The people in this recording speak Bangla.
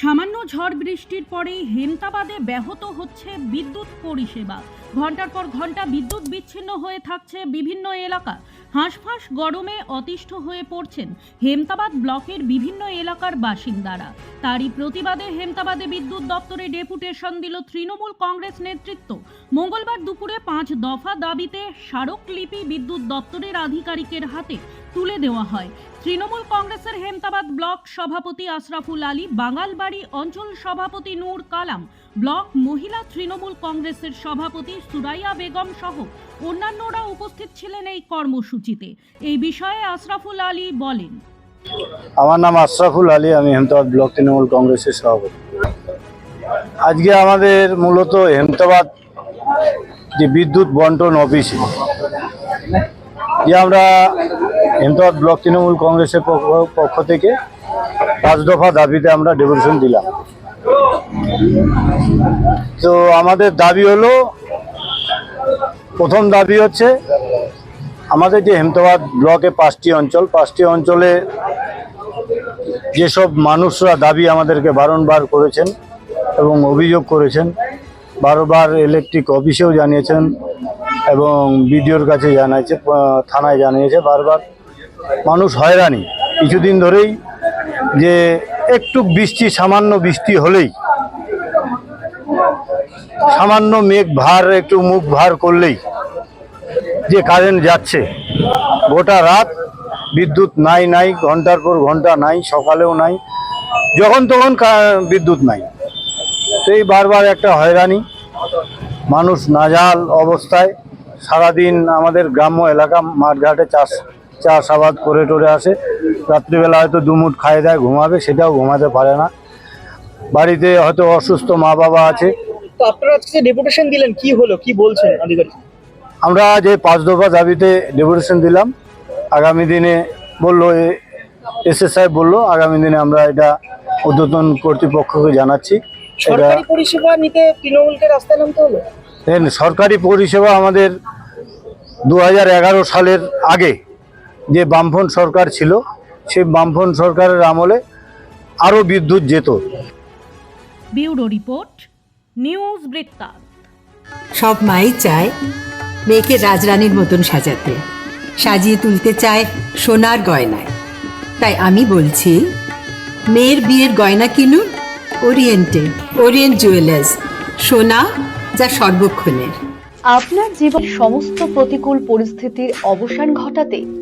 সামান্য ঝড় বৃষ্টির পরেই হেমতাবাদে ব্যাহত হচ্ছে বিদ্যুৎ পরিষেবা। ঘণ্টার পর ঘণ্টা বিদ্যুৎ বিচ্ছিন্ন হয়ে থাকছে বিভিন্ন এলাকা। হাঁসফাঁস গরমে অতিষ্ঠ হয়ে পড়ছেন হেমতাবাদ ব্লকের বিভিন্ন এলাকার বাসিন্দারা। তারই প্রতিবাদে হেমতাবাদে বিদ্যুৎ দপ্তরে ডেপুটেশন দিল তৃণমূল কংগ্রেস নেতৃত্ব। মঙ্গলবার দুপুরে পাঁচ দফা দাবিতে স্মারকলিপি বিদ্যুৎ দপ্তরের আধিকারিকের হাতে তুলে দেওয়া হয়। তৃণমূল কংগ্রেসের হেমতাবাদ ব্লক সভাপতি আশরাফুল আলী, বাঙালবাড়ি অঞ্চল সভাপতি নূর কালাম, ব্লক মহিলা তৃণমূল কংগ্রেসের সভাপতি সুরাইয়া বেগম সহ অন্যান্যরা উপস্থিত ছিলেন এই কর্মসূচিতে। এই বিষয়ে আশরাফুল আলী বলেন। আমার নাম আশরাফুল আলী, আমি হেমতাবাদ ব্লক তৃণমূল কংগ্রেসের সভাপতি। আজকে আমাদের মূলত হেমতাবাদ যে বিদ্যুৎ বন্টন অফিসে যে আমরা হেমতাবাদ ব্লক তৃণমূল কংগ্রেসের পক্ষ থেকে পাঁচ দফা দাবিতে আমরা ডেপুটেশন দিলাম। তো আমাদের দাবি হলো প্রথম দাবি হচ্ছে আমাদের যে হেমতাবাদ ব্লকে পাঁচটি অঞ্চল পাঁচটি অঞ্চলে যেসব মানুষরা দাবি আমাদেরকে বারংবার করেছেন এবং অভিযোগ করেছেন বারবার ইলেকট্রিক অফিসেও জানিয়েছেন এবং বিডিওর কাছে জানিয়েছে আহ, থানায় জানিয়েছে বারবার। মানুষ হয়রানি। কিছুদিন ধরেই যে একটু বৃষ্টি, সামান্য বৃষ্টি হলেই, সামান্য মেঘ ভার, একটু মুখ ভার করলেই যে কারেন্ট যাচ্ছে, গোটা রাত বিদ্যুৎ নাই নাই, ঘণ্টার পর ঘণ্টা নাই, সকালেও নাই, যখন তখন বিদ্যুৎ নাই। এই বারবার একটা হয়রানি। মানুষ নাজাল অবস্থায় সারাদিন আমাদের গ্রাম্য এলাকা মাঠঘাটে চাষ চাষাবাদ করে টরে আসে। রাত্রিবেলা হয়তো দুমুট খাইয়ে দেয় ঘুমাবে সেটাও ঘুমাতে পারে না। বাড়িতে হয়তো অসুস্থ মা বাবা আছে। তো আপনারা আজকে ডেপুটেশন দিলেন কি হলো কি বলছেন আধিকারিক? আমরা যে পাঁচ দফা দাবিতে ডেপুটেশন দিলাম আগামী দিনে বলল এসএস সাহেব বলল আগামী দিনে আমরা এটা উদ্বোধন কর্তৃপক্ষকে জানাচ্ছি। এটা সরকারি পরিষেবা নিতে তৃণমূলকে রাস্তায় নামতে হলো? সরকারি পরিষেবা আমাদের দু হাজার এগারো সালের আগে যে বামফ্রন্ট সরকার ছিল সেই বামফ্রন্ট সরকারের আমলে আরও বিদ্যুৎ যেত। ব্যুরো রিপোর্ট নিউজ বৃত্তান্ত সব মাই চায় মেয়েকে রাজরানীর মতন সাজাতে। সাজিয়ে তুলতে চায় সোনার গয়নায়। তাই আমি বলছি মেয়ের বিয়ের গয়না কিনুন ওরিয়েন্টে ওরিয়েন্ট জুয়েলার্স সোনা যা সর্বক্ষণের। আপনার জীবন সমস্ত প্রতিকূল পরিস্থিতির অবসান ঘটাতে